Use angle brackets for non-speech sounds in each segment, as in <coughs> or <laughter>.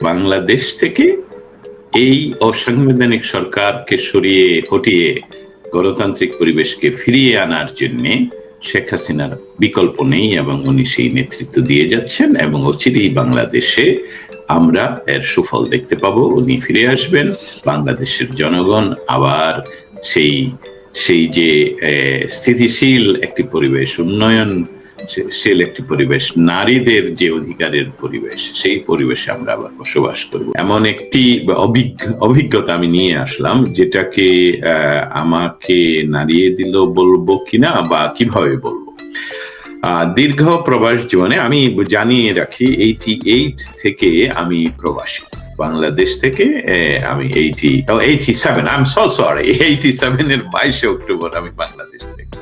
বাংলাদেশ থেকে এই অসাংবিধানিক সরকারকে সরিয়ে হটিয়ে গণতান্ত্রিক পরিবেশকে ফিরিয়ে আনার জন্য শেখ হাসিনার বিকল্প নেই এবং উনি সেই নেতৃত্ব দিয়ে যাচ্ছেন এবং অচিরেই বাংলাদেশে আমরা এর সুফল দেখতে পাব। উনি ফিরে আসবেন। বাংলাদেশের জনগণ আবার সেই সেই যে স্থিতিশীল একটি পরিবেশ, উন্নয়ন শীল একটি পরিবেশ। নারীদের যে অধিকারের পরিবেশ, সেই পরিবেশে আমরা আবার বসবাস করব। এমন একটি অভিজ্ঞতা আমি নিয়ে আসলাম, যেটাকে আমাকে নাড়িয়ে দিল বলব কিনা বা কীভাবে বলব। দীর্ঘ প্রবাস জীবনে আমি জানিয়ে রাখি এইটি এইট থেকে আমি প্রবাসী। বাংলাদেশ থেকে আমি eighty eighty seven I am so sorry eighty seven এর বাইশে অক্টোবর আমি বাংলাদেশ থেকে।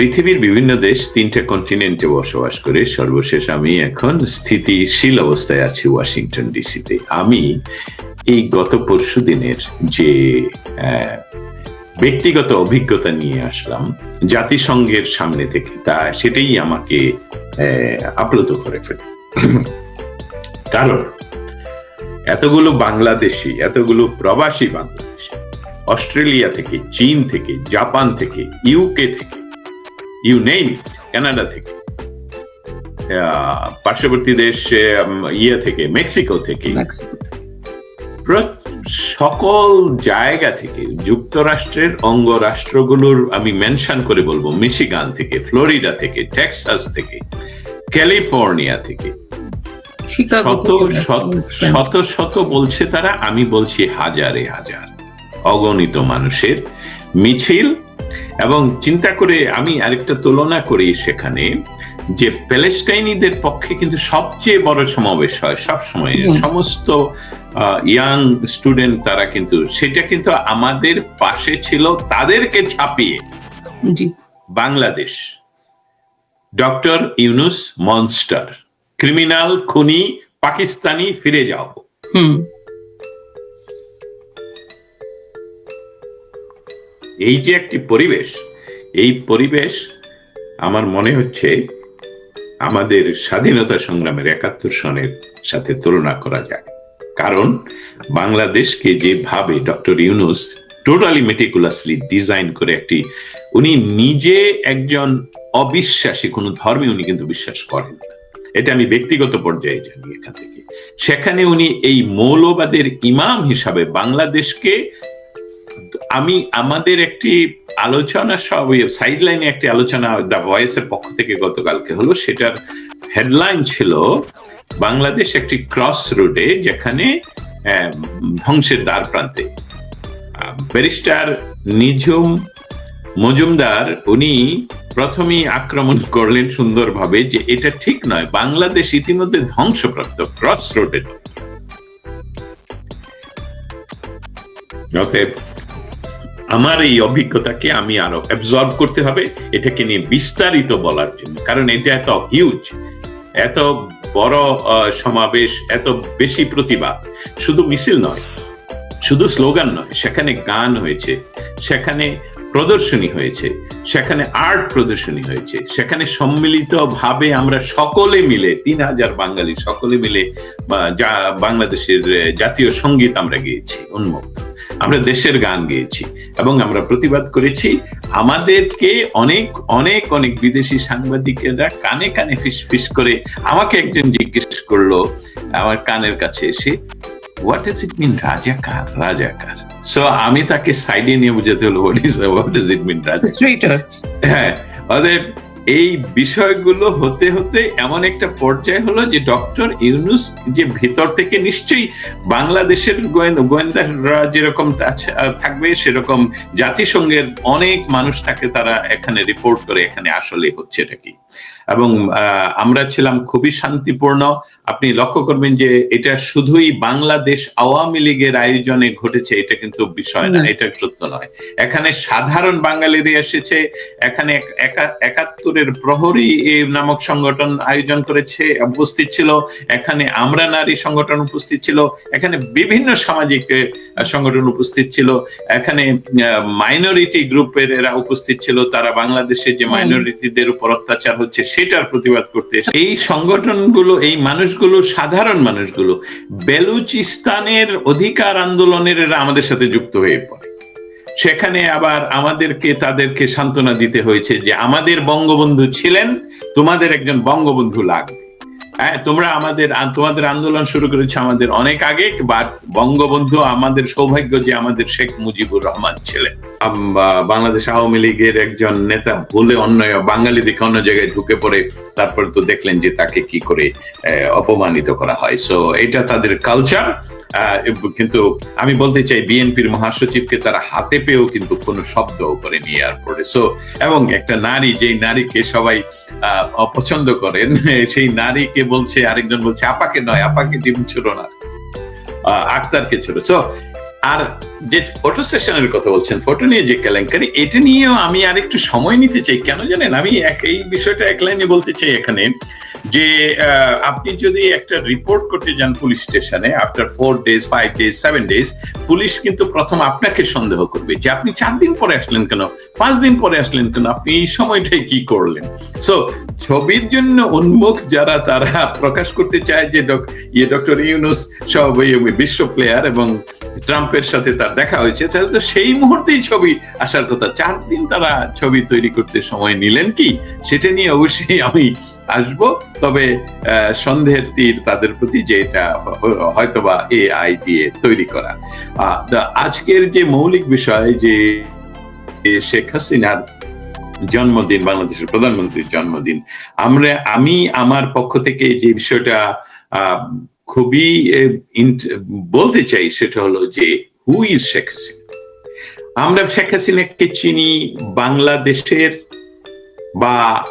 পৃথিবীর বিভিন্ন দেশ তিনটা কন্টিনেন্টে বসবাস করে। সর্বশেষ আমি এখন স্থিতিশীল অবস্থায় আছি ওয়াশিংটন ডিসিতে। আমি এই গত পরশু দিনের যে ব্যক্তিগত অভিজ্ঞতা নিয়ে আসলাম, জাতিসংঘের সামনে থেকে, তা সেটাই আমাকে আপ্লুত করে ফেলে। কারণ, এতগুলো বাংলাদেশি, এতগুলো প্রবাসী বাংলাদেশি, অস্ট্রেলিয়া থেকে, চীন থেকে, জাপান থেকে, ইউকে থেকে ইউ নেই কানাডা থেকে। পার্শ্ববর্তী দেশ ইয়ে থেকে মেক্সিকো থেকে। সকল জায়গা থেকে যুক্তরাষ্ট্রের অঙ্গরাষ্ট্রগুলোর আমি মেনশন করে বলব। মিশিগান থেকে ফ্লোরিডা থেকে টেক্সাস থেকে ক্যালিফোর্নিয়া থেকে। শত শত শত শত বলছে তারা আমি বলছি হাজারে হাজার। অগণিত মানুষের মিছিল এবং চিন্তা করে আমি আরেকটা তুলনা করি সেখানে যে প্যালেস্টাইনিদের পক্ষে কিন্তু সবচেয়ে বড় সমাবেশ হয় সব সময়। হুম। সমস্ত ইয়াং স্টুডেন্ট তারা কিন্তু সেটা কিন্তু আমাদের পাশে ছিল তাদেরকে ছাপিয়ে। Bangladesh doctor Yunus monster criminal খুনি পাকিস্তানি ফিরে যাও। এই যে একটি পরিবেশ, এই পরিবেশ আমার মনে হচ্ছে আমাদের স্বাধীনতা সংগ্রামের একাত্তর সনের সাথে তুলনা করা যায়। কারণ বাংলাদেশকে যেভাবে doctor Yunus totally meticulously design করে একটি, উনি নিজে একজন অবিশ্বাসী, কোন ধর্মে উনি কিন্তু বিশ্বাস করেন না। এটা আমি ব্যক্তিগত পর্যায়ে জানি এখান থেকে। সেখানে উনি এই মৌলবাদের ইমাম হিসাবে বাংলাদেশকে আমি আমাদের একটি আলোচনা সব সাইড লাইনে একটি আলোচনা দ্য ভয়েসের পক্ষ থেকে গতকালকে হলো, সেটার হেডলাইন ছিল বাংলাদেশ একটি ক্রস রুটে যেখানে ধ্বংসের দ্বার প্রান্তে। ব্যারিস্টার নিঝুম মজুমদার, উনি প্রথমেই আক্রমণ করলেন সুন্দরভাবে যে এটা ঠিক নয়, বাংলাদেশ ইতিমধ্যে ধ্বংসপ্রাপ্ত ক্রস রোডে অতএব আমার এই অভিজ্ঞতাকে আমি আরও অ্যাবজর্ব করতে হবে, এটাকে নিয়ে বিস্তারিত বলার জন্য। কারণ এটা এত হিউজ এত বড় সমাবেশ, এত বেশি প্রতিবাদ। শুধু মিছিল নয়, শুধু স্লোগান নয়, সেখানে গান হয়েছে, সেখানে প্রদর্শনী হয়েছে, সেখানে আর্ট প্রদর্শনী হয়েছে, সেখানে সম্মিলিত ভাবে আমরা সকলে মিলে, তিন হাজার বাঙালি সকলে মিলে বাংলাদেশের জাতীয় সংগীত আমরা গেয়েছি, উন্মুক্ত। আমরা দেশের গান গেয়েছি এবং আমরা প্রতিবাদ করেছি। আমাদেরকে অনেক অনেক অনেক বিদেশি সাংবাদিকেরা কানে কানে ফিস ফিস করে আমাকে একজন জিজ্ঞেস করল আমার কানের কাছে এসে হোয়াট ইজ ইট মিন রাজাকার? রাজাকার? সো আমি তাকে সাইডে নিয়ে বুঝাতে হলো what is what is it mean রাজাকার? হ্যাঁ অতএব এই বিষয়গুলো হতে হতে এমন একটা পর্যায়ে হলো যে ডক্টর ইউনুস যে ভেতর থেকে নিশ্চয়ই বাংলাদেশের গোয়েন- গোয়েন্দারা যেরকম থাকবে, সেরকম জাতিসংঘের অনেক মানুষ থাকে তারা এখানে রিপোর্ট করে, এখানে আসলে হচ্ছে এটা কি। এবং আহ, আমরা ছিলাম খুবই শান্তিপূর্ণ। আপনি লক্ষ্য করবেন যে এটা শুধুই বাংলাদেশ আওয়ামী লীগের আয়োজনে ঘটেছে এটা কিন্তু বিষয় না। এটা সত্য নয়। এখানে সাধারণ বাঙালিরা এসেছে এখানে একাত্তরের প্রহরী নামক সংগঠন আয়োজন করেছে উপস্থিত ছিল। এখানে আমরা নারী সংগঠন উপস্থিত ছিল। এখানে বিভিন্ন সামাজিক সংগঠন উপস্থিত ছিল। এখানে মাইনরিটি গ্রুপের এরা উপস্থিত ছিল। তারা বাংলাদেশে যে মাইনরিটিদের উপর অত্যাচার হচ্ছে সেটার প্রতিবাদ করতে এই সংগঠনগুলো, এই মানুষগুলো সাধারণ মানুষগুলো, বেলুচিস্তানের অধিকার আন্দোলনের আমাদের সাথে যুক্ত হয়ে পড়ে। সেখানে আবার আমাদেরকে, তাদেরকে সান্ত্বনা দিতে হয়েছে যে আমাদের বঙ্গবন্ধু ছিলেন, তোমাদের একজন বঙ্গবন্ধু লাগবে। হ্যাঁ তোমরা আমাদের তোমাদের আন্দোলন শুরু করেছে আমাদের অনেক আগে বা বঙ্গবন্ধু আমাদের সৌভাগ্য যে আমাদের শেখ মুজিবুর রহমান ছিলেন। বাংলাদেশ আওয়ামী লীগের একজন নেতা ভুলে অন্য, বাঙালি দিকে অন্য জায়গায় ঢুকে পড়ে, তারপর তো দেখলেন যে তাকে কি করে অপমানিত করা হয়। সো এটা তাদের কালচার কিন্তু আমি বলতে চাই, বিএনপির মহাসচিবকে তারা হাতে পেয়েও কিন্তু কোনো শব্দ করেনি এয়ারপোর্টে সো এবং একটা নারী, যেই নারীকে সবাই অপছন্দ করেন, সেই নারীকে বলছে, আরেকজন বলছে, আপাকে নয়, আপাকে ডিম ছিল না। আক্তারকে ছিল সো আর যে ফটো সেশনের কথা বলছেন ফটো নিয়ে যে কেলেঙ্কারি, এটা নিয়েও আমি আর একটু সময় নিতে চাই। কেন জানেন? আমি এক- এই বিষয়টা এক লাইনে বলতে চাই এখানে যে আপনি যদি একটা রিপোর্ট করতে যান পুলিশ স্টেশনে after four days five days seven days police কিন্তু প্রথম আপনাকে সন্দেহ করবে যে, আপনি চার দিন পরে আসলেন কেন? পাঁচ দিন পরে আসলেন কেন? আপনি এই সময়টাই কি করলেন? সো ছবির জন্য উন্মুখ যারা, তারা প্রকাশ করতে চায় যে ইয়ে ডক্টর ইউনুস সব বিশ্ব প্লেয়ার এবং ট্রাম্পের সাথে তার দেখা হয়েছে, তাহলে তো সেই মুহূর্তেই ছবি আসার কথা। চার দিন তারা ছবি তৈরি করতে সময় নিলেন কি? সেটা নিয়ে অবশ্যই আমি আসব, তবে সন্দেহের তীর তাদের প্রতি যে হ- হয়তোবা এআই দিয়ে তৈরি করা। আজকের যে মৌলিক বিষয় যে শেখ হাসিনার জন্মদিন, বাংলাদেশের প্রধানমন্ত্রীর জন্মদিন, আমরা, আমি, আমার পক্ষ থেকে যে বিষয়টা খুবই বলতে চাই সেটা হলো যে হু ইজ শেখ হাসিনা আমরা শেখ হাসিনাকে চিনি বাংলাদেশের বা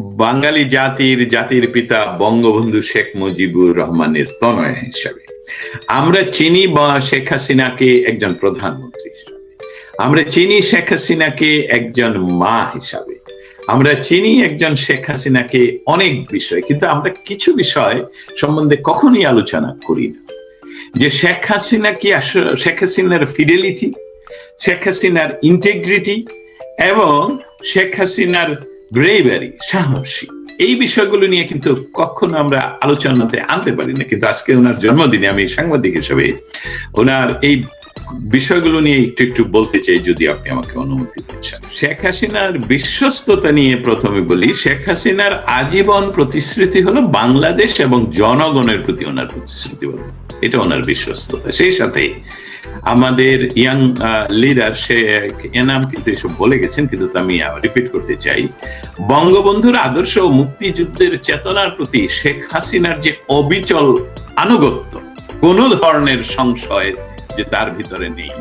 বাঙালি জাতির জাতির পিতা বঙ্গবন্ধু শেখ মুজিবুর রহমানের তনয় হিসাবে। আমরা চিনি শেখ হাসিনাকে একজন প্রধানমন্ত্রী হিসাবে। আমরা চিনি শেখ হাসিনাকে একজন মা হিসাবে। আমরা চিনি একজন শেখ হাসিনাকে অনেক বিষয়, কিন্তু আমরা কিছু বিষয় সম্বন্ধে কখনই আলোচনা করি না। যে শেখ হাসিনা কি শেখ হাসিনার ফিডেলিটি শেখ হাসিনার ইন্টেগ্রিটি এবং শেখ হাসিনার ব্রেভারি সাহসী, এই বিষয়গুলো নিয়ে কিন্তু কখনো আমরা আলোচনাতে আনতে পারি না। কিন্তু আজকে ওনার জন্মদিনে আমি সাংবাদিক হিসেবে ওনার এই বিষয়গুলো নিয়ে একটু একটু বলতে চাই যদি আপনি আমাকে অনুমতি দিচ্ছেন। শেখ হাসিনার বিশ্বস্ততা নিয়ে প্রথমে বলি, শেখ হাসিনার আজীবন প্রতিশ্রুতি হলো বাংলাদেশ এবং জনগণের প্রতি ওনার প্রতিশ্রুতি এটা ওনার বিশ্বস্ততা। সেই সাথে আমাদের ইয়াং লিডার সে এনাম কিন্তু এসব বলে গেছেন, কিন্তু আমি রিপিট করতে চাই। বঙ্গবন্ধুর আদর্শ ও মুক্তিযুদ্ধের চেতনার প্রতি শেখ হাসিনার যে অবিচল আনুগত্য, কোন ধরনের সংশয় যে তার ভিতরে নেই।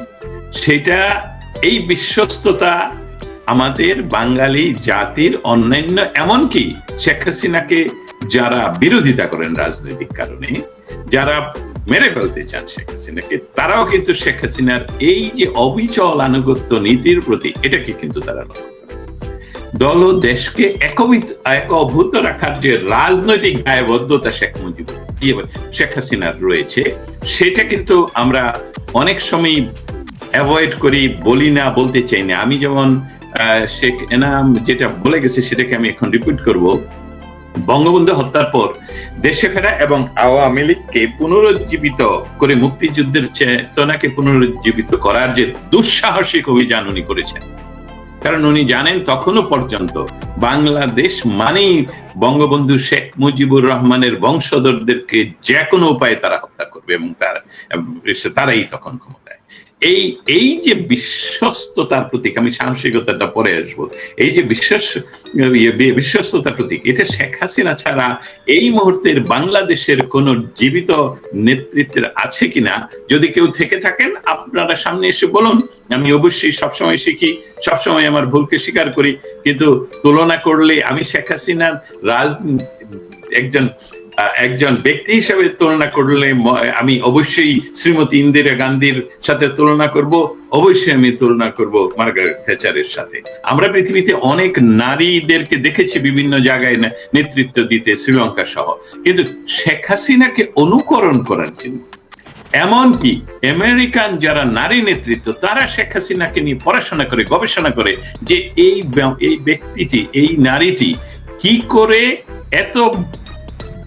সেটা এই বিশ্বস্ততা আমাদের বাঙালি জাতির অন্যান্য এমনকি শেখ হাসিনাকে যারা বিরোধিতা করেন রাজনৈতিক কারণে যারা মেরে ফেলতে চান শেখ হাসিনাকে তারাও কিন্তু শেখ হাসিনার এই যে অবিচল আনুগত্য নীতির প্রতি এটাকে কিন্তু তারা লক্ষ্য দল ও দেশকে একভূত রাখার যে রাজনৈতিক দায়বদ্ধতা শেখ মুজিব ইয়ে, শেখ হাসিনার রয়েছে। সেটা কিন্তু আমরা অনেক সময় অ্যাভয়েড করি, বলি না, বলতে চাই না। আমি যেমন শেখ এনাম যেটা বলে গেছে সেটাকে আমি এখন রিপিট করব। বঙ্গবন্ধু হত্যার পর দেশে ফেরা এবং আওয়ামী লীগকে পুনরুজ্জীবিত করে মুক্তিযুদ্ধের চেতনাকে পুনরুজ্জীবিত করার যে দুঃসাহসিক অভিযান উনি করেছেন। কারণ উনি জানেন তখনও পর্যন্ত বাংলাদেশ মানেই বঙ্গবন্ধু শেখ মুজিবুর রহমানের বংশধরদেরকে যে কোনো উপায়ে তারা হত্যা করবে এবং তারা তারাই তখন ক্ষমতায়। এই এই যে বিশ্বস্ততার প্রতীক আমি সাহসিকতাটা পরে আসব এই যে বিশ্বাস ইয়ে, বিশ্বস্ততার প্রতীক এটা শেখ হাসিনা ছাড়া এই মুহূর্তের বাংলাদেশের কোন জীবিত নেতৃত্বের আছে কিনা যদি কেউ থেকে থাকেন আপনারা সামনে এসে বলুন আমি অবশ্যই সবসময় শিখি সবসময় আমার ভুলকে স্বীকার করি কিন্তু তুলনা করলে আমি শেখ হাসিনার রাজ একজন একজন ব্যক্তি হিসেবে তুলনা করলে আমি অবশ্যই শ্রীমতী ইন্দিরা গান্ধীর সাথে তুলনা করব, অবশ্যই আমি তুলনা করব মার্গারেট থ্যাচারের সাথে। আমরা পৃথিবীতে অনেক নারীদেরকে দেখেছি বিভিন্ন জায়গায় নেতৃত্ব দিতে, শ্রীলঙ্কা সহ। কিন্তু শেখ হাসিনাকে অনুকরণ করার জন্য এমনকি আমেরিকান যারা নারী নেতৃত্ব, তারা শেখ হাসিনাকে নিয়ে পড়াশোনা করে, গবেষণা করে যে এই এই ব্যক্তিটি, এই নারীটি কি করে এত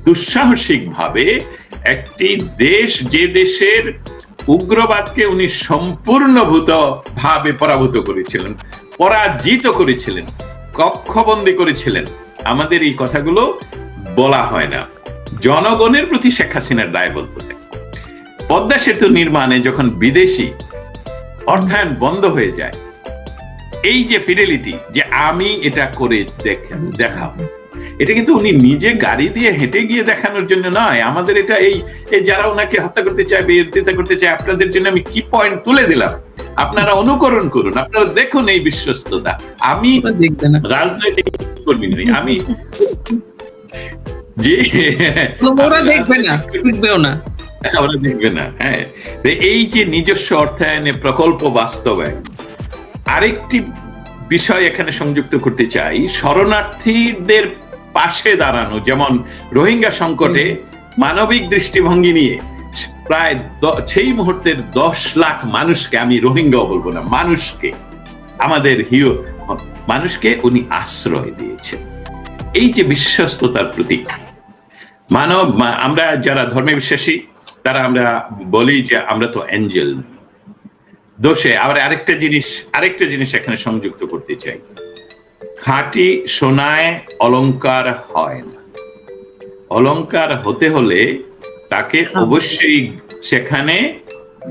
দুঃসাহসিক ভাবে একটি দেশ যে দেশের উগ্রবাদকে উনি সম্পূর্ণভূত ভাবে পরাভূত করেছিলেন, পরাজিত করেছিলেন, কক্ষবন্দী করেছিলেন। আমাদের এই কথাগুলো বলা হয় না। জনগণের প্রতি শেখ হাসিনার দায়বদ্ধতা পদ্মা সেতু নির্মাণে যখন বিদেশি অর্থায়ন বন্ধ হয়ে যায়, এই যে ফিডেলিটি যে আমি এটা করে দেখ- দেখাবো। এটা কিন্তু উনি নিজে গাড়ি দিয়ে হেঁটে গিয়ে দেখানোর জন্য নয়। আমাদের এটা এই যারা ওনাকে হত্যা করতে চায় বিরোধিতা করতে চায় আপনাদের জন্য আমি কি পয়েন্ট তুলে দিলাম? আপনারা অনুকরণ করুন। আপনারা দেখুন এই বিশ্বস্ততা। আমি ওরা দেখবে না। রাজনৈতিক কর্মী নই। আমি যে ওরা দেখবে না দেখবেও না। ওরা দেখবে না হ্যাঁ। এই যে নিজস্ব অর্থায়নে প্রকল্প বাস্তবায়ন আরেকটি বিষয় এখানে সংযুক্ত করতে চাই। শরণার্থীদের পাশে দাঁড়ানো যেমন রোহিঙ্গা সংকটে মানবিক দৃষ্টিভঙ্গি নিয়ে প্রায় সেই মুহূর্তের দশ লাখ মানুষকে আমি রোহিঙ্গাও বলব না মানুষকে আমাদের হিও মানুষকে উনি আশ্রয় দিয়েছেন। এই যে বিশ্বস্ততার প্রতীক মানব আমরা যারা ধর্মে বিশ্বাসী তারা আমরা বলি যে আমরা তো অ্যাঞ্জেল দোষে আবার আরেকটা জিনিস আরেকটা জিনিস এখানে সংযুক্ত করতে চাই। খাঁটি সোনায় অলংকার হয় না। অলংকার হতে হলে তাকে অবশ্যই সেখানে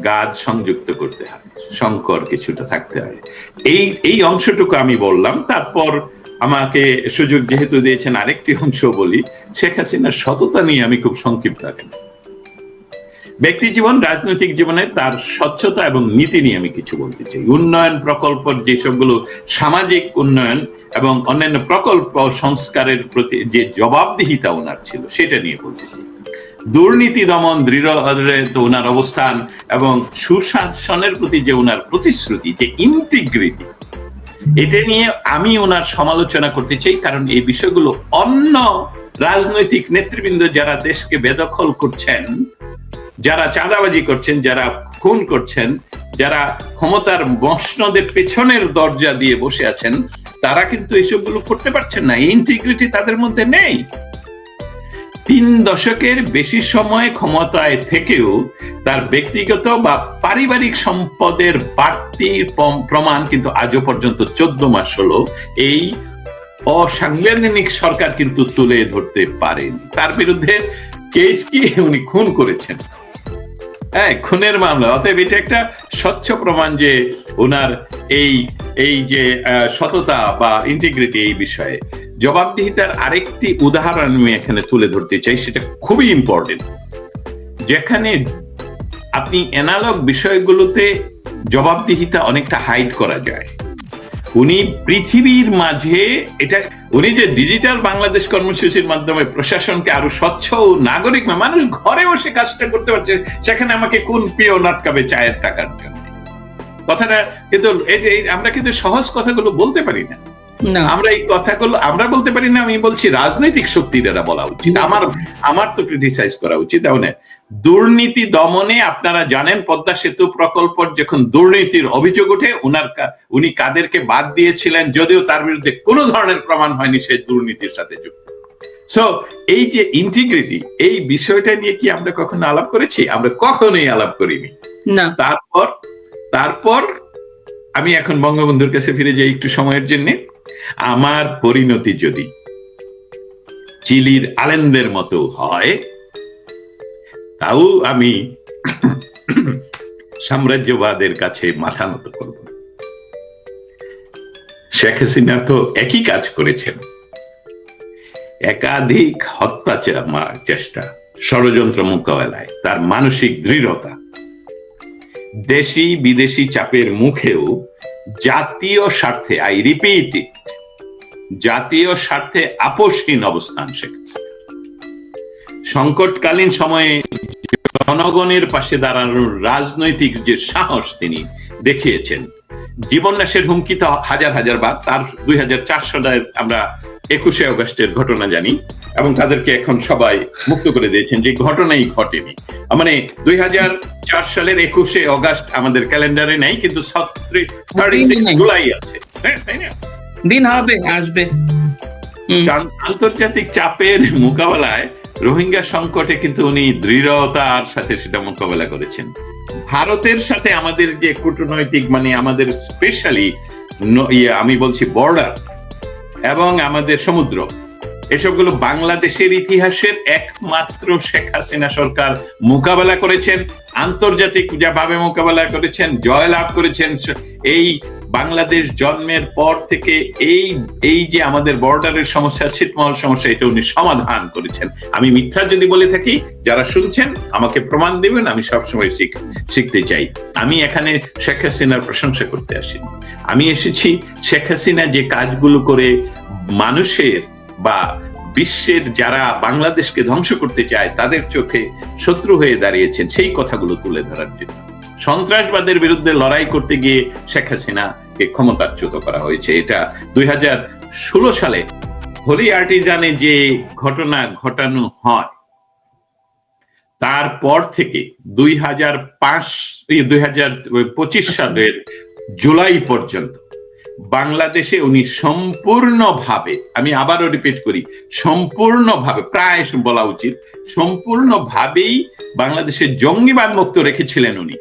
গাছ সংযুক্ত করতে হয় শঙ্কর কিছুটা থাকতে হয়। এই এই অংশটুকু আমি বললাম তারপর আমাকে সুযোগ যেহেতু দিয়েছেন আরেকটি অংশ বলি শেখ হাসিনার সততা নিয়ে আমি খুব সংক্ষিপ্ত আছি ব্যক্তি জীবন রাজনৈতিক জীবনে তার স্বচ্ছতা এবং নীতি নিয়ে আমি কিছু বলতে চাই। উন্নয়ন প্রকল্প যেসবগুলো সামাজিক উন্নয়ন এবং অন্যান্য প্রকল্প সংস্কারের প্রতি যে জবাবদিহিতা ওনার ছিল, সেটা নিয়ে বলতে চাই দুর্নীতি দমন দৃঢ় ওনার অবস্থান এবং সুশাসনের প্রতি যে ওনার প্রতিশ্রুতি, যে ইন্টিগ্রিটি এটা নিয়ে আমি ওনার সমালোচনা করতে চাই, কারণ এই বিষয়গুলো অন্য রাজনৈতিক নেতৃবৃন্দ যারা দেশকে বেদখল করছেন, যারা চাঁদাবাজি করছেন, যারা খুন করছেন, যারা ক্ষমতার মসনদের পেছনের দরজা দিয়ে বসে আছেন তারা কিন্তু এসবগুলো করতে পারছেন না। ইন্টিগ্রিটি তাদের মধ্যে নেই। তিন দশকের বেশি সময় ক্ষমতায় থেকেও তার ব্যক্তিগত বা পারিবারিক সম্পদের বাড়তি প্রমাণ কিন্তু আজও পর্যন্ত চোদ্দ মাস হলো। এই অসাংবিধানিক সরকার কিন্তু তুলে ধরতে পারেনি। তার বিরুদ্ধে কেস কি উনি খুন করেছেন? হ্যাঁ খুনের মামলা অতএব এটা একটা স্বচ্ছ প্রমাণ যে ওনার এই এই যে সততা বা ইন্টিগ্রিটি এই বিষয়ে। জবাবদিহিতার আরেকটি উদাহরণ আমি এখানে তুলে ধরতে চাই, সেটা খুবই ইম্পর্টেন্ট যেখানে আপনি অ্যানালগ বিষয়গুলোতে জবাবদিহিতা অনেকটা হাইড করা যায়। উনি পৃথিবীর মাঝে এটা, উনি যে ডিজিটাল বাংলাদেশ কর্মসূচির মাধ্যমে প্রশাসনকে আরও স্বচ্ছ নাগরিক মানুষ ঘরে বসে কাজটা করতে পারছে, সেখানে আমাকে কোন পিও নাটকাবে চায়ের টাকার জন্য? কথাটা কিন্তু আমরা কিন্তু সহজ কথাগুলো বলতে পারি না। আমরা এই কথাগুলো আমরা বলতে পারি না আমি বলছি রাজনৈতিক শক্তির এরা বলা উচিত। আমার আমার তো ক্রিটিসাইজ করা উচিত এমন দুর্নীতি দমনে আপনারা জানেন পদ্মা সেতু প্রকল্প যখন দুর্নীতির অভিযোগ ওঠে উনার উনি কাদেরকে বাদ দিয়েছিলেন যদিও তার বিরুদ্ধে কোনো ধরনের প্রমাণ হয়নি সে দুর্নীতির সাথে যুক্ত। সো এই যে ইন্টিগ্রিটি এই বিষয়টা নিয়ে কি আমরা কখনো আলাপ করেছি? আমরা কখনোই আলাপ করিনি। না। তারপর তারপর আমি এখন বঙ্গবন্ধুর কাছে ফিরে যাই একটু সময়ের জন্য। আমার পরিণতি যদি চিলির আলেনদের মতো হয়, তাও আমি <coughs> সাম্রাজ্যবাদের কাছে মাথা নত করব। শেখ হাসিনা তো একই কাজ করেছেন। একাধিক হত্যা চেষ্টা, ষড়যন্ত্র মোকাবেলায়, তার মানসিক দৃঢ়তা দেশি বিদেশি চাপের মুখেও জাতীয় স্বার্থে, আই রিপিট জাতীয় স্বার্থে আপোষহীন অবস্থান শেখ সংকটকালীন সময়ে জনগণের পাশে দাঁড়ানোর রাজনৈতিক যে সাহস তিনি দেখিয়েছেন, জীবন নাশের হুমকি তো হাজার হাজার বার, তার দুই হাজার সালের আমরা একুশে অগস্টের ঘটনা জানি এবং তাদেরকে এখন সবাই মুক্ত করে দিয়েছেন যে ঘটনাই ঘটেনি। মানে দুই হাজার চার সালের একুশে অগস্ট আমাদের ক্যালেন্ডারে নেই কিন্তু জুলাই আছে। হ্যাঁ তাই না? দিন হবে আসবে। আন্তর্জাতিক চাপের মোকাবেলায় রোহিঙ্গা সংকটে কিন্তু উনি দৃঢ়তার সাথে সেটা মোকাবেলা করেছেন। ভারতের সাথে আমাদের যে কূটনৈতিক মানে আমাদের স্পেশালি ইয়ে আমি বলছি বর্ডার এবং আমাদের সমুদ্র। এসবগুলো বাংলাদেশের ইতিহাসের একমাত্র শেখ হাসিনা সরকার মোকাবেলা করেছেন। আন্তর্জাতিক ভাবে মোকাবেলা করেছেন, জয়লাভ করেছেন, এই বাংলাদেশ জন্মের পর থেকে এই এই যে আমাদের বর্ডারের সমস্যা, ছিটমহল সমস্যা, এটা উনি সমাধান করেছেন। আমি মিথ্যা যদি বলে থাকি, যারা শুনছেন, আমাকে প্রমাণ দেবেন, আমি সবসময় শিখ- শিখতে চাই। আমি এখানে শেখ হাসিনার প্রশংসা করতে আসিনি। আমি এসেছি শেখ হাসিনা যে কাজগুলো করে মানুষের বা বিশ্বের যারা বাংলাদেশকে ধ্বংস করতে চায়, তাদের চোখে শত্রু হয়ে দাঁড়িয়েছেন, সেই কথাগুলো তুলে ধরার জন্য। সন্ত্রাসবাদের বিরুদ্ধে লড়াই করতে গিয়ে শেখ হাসিনাকে ক্ষমতাচ্যুত করা হয়েছে। এটা দুই হাজার ষোলো সালে হোলি আর্টিজানে যে ঘটনা ঘটানো হয়, তারপর থেকে দুই হাজার পাঁচ দুই হাজার পঁচিশ সালের জুলাই পর্যন্ত বাংলাদেশে উনি সম্পূর্ণভাবে, আমি আবারও রিপিট করি, সম্পূর্ণভাবে, প্রায় বলা উচিত, সম্পূর্ণভাবেই বাংলাদেশে জঙ্গিবাদ মুক্ত রেখেছিলেন উনি।